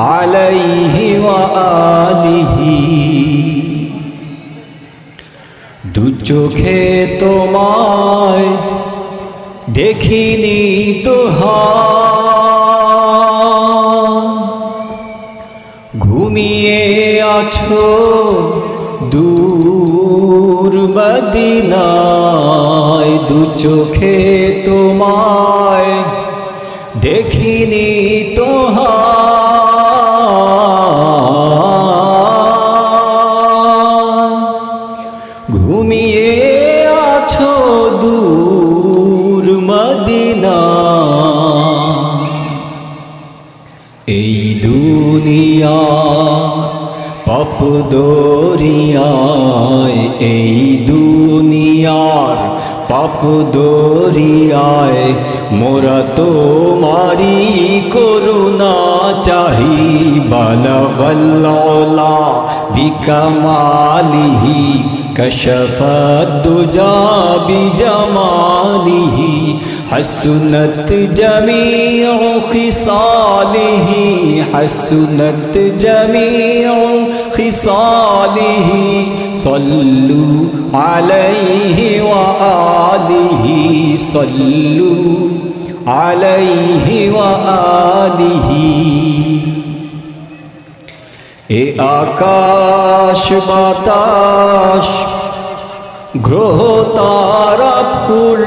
আলাইহি ওয়া আলিহি। দু চোখে তোমায় দেখিনি তো ঘুমিয়ে আছো দূর বদিনায় দু চোখে তোমায় দেখিনি তোহা ঘুমিয়ে আছো দূর মদিনা। এই দুনিয়া পাপ দরিয়ায় এই দুনিয়ার পাপ দরিয়ায় মোরা তোমারি করুণা চাহি। বালগল্লা বিকমালিহি كشف الدجى بجماله حسنت جميع خصاله حسنت جميع خصاله. صلوا عليه وآله صلوا عليه وآله. এ আকাশ বাতাস, গ্রহ তারা ফুল।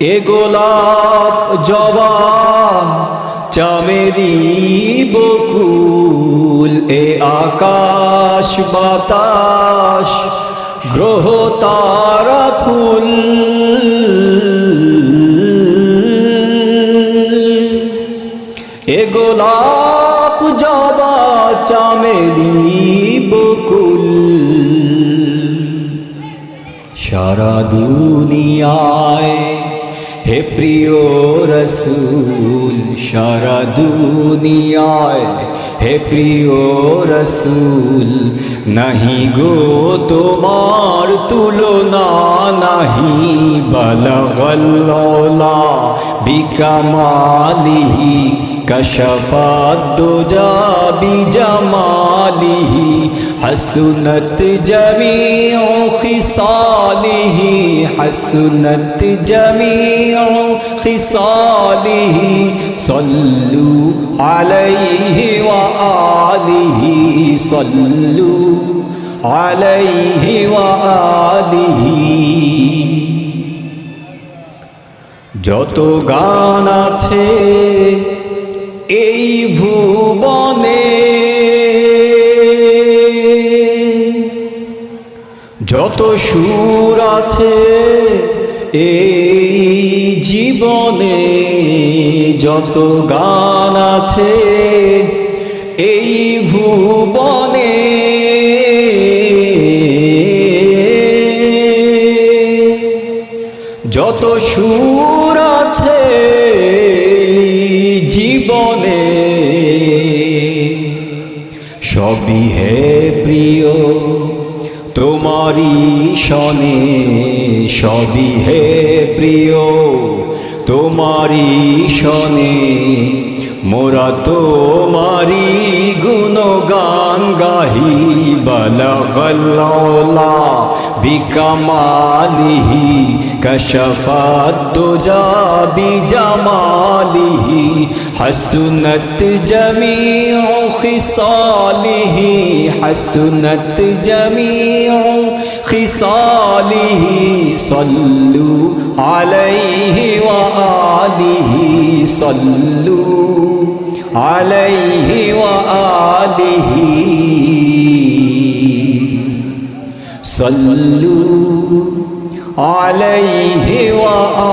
এ গোলাপ জবা, চামেরি বকুল। এ আকাশ বাতাস, গ্রহ তারা ফুল। এ গোলাপ জবা চামেলি বকুল। সারা দুনিয়ায় হে প্রিয় রসুল, সারা দুনিয়ায় হে প্রিয় রসুল, নাহি গো তোমার তুলনা, নাহি বলগল্লা বিকামালিহি কশফাদ্দুজা বিজামালিহি হসুনত জমিউ খিসালিহি, হসুনত জমিউ খিসালিহি, সল্লু আলাইহি ওয়া আলিহি, সল্লু আলাইহি ওয়া আলিহি। যত গান আছে এই ভুবনে, যত সুর আছে এই জীবনে, যত গান আছে এই ভুবনে যত সুর আছে জীবনে, সবই হে প্রিয় তোমারি শনে সবই হে প্রিয় তোমারি শনে মোরা তোমারি গুণগান গাহি বলগল্লা بكماله كشف الدجى بجماله حسنت جميع خصاله حسنت جميع خصاله صلوا عليه وآله صلوا عليه وآله. صلوا عليه وآله.